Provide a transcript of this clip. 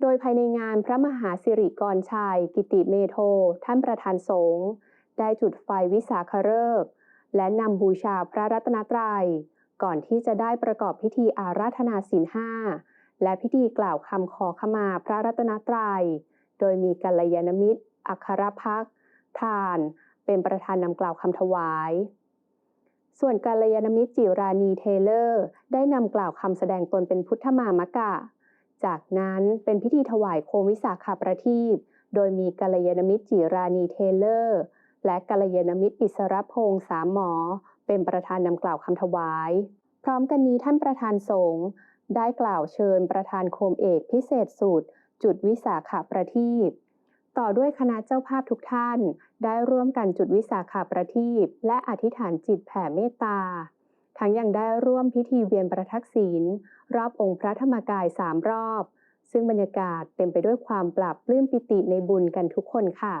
โดยภายในงานพระมหาสิริกรชัย กิติเมโท ท่านประธานสงฆ์ได้จุดไฟวิสาขฤกษ์และนำบูชาพระรัตนตรัย ก่อนที่จะได้ประกอบพิธีอาราธนาศีลห้าและพิธีกล่าวคำขอขมาพระรัตนตรัย โดยมีกัลยาณมิตร อัครพักทาน เป็นประธานนำกล่าวคำถวาย ส่วนกัลยาณมิตรจิรานีเทเลอร์ ได้นำกล่าวคำแสดงตนเป็นพุทธมามกะ จากนั้นเป็นพิธีถวายโคมวิสาขาประทีปโดยมีกัลยาณมิตรจิรานีเทเลอร์ และกัลยาณมิตรอิสรพงษ์สามหมอ เป็นประธานนำกล่าวคำถวาย พร้อมกันนี้ท่านประธานสงฆ์ได้กล่าวเชิญประธานโคมเอกพิเศษสุดจุดวิสาขาประทีปต่อด้วยคณะเจ้าภาพทุกท่าน ได้ร่วมกันจุดวิสาขาประทีปและอธิษฐานจิตแผ่เมตตา ทั้งยังได้ร่วมพิธีเวียนประทักษิณรอบองค์พระธรรมกายสามรอบ ซึ่งบรรยากาศเต็มไปด้วยความปราบปลื้มปิติในบุญกันทุกคนค่ะ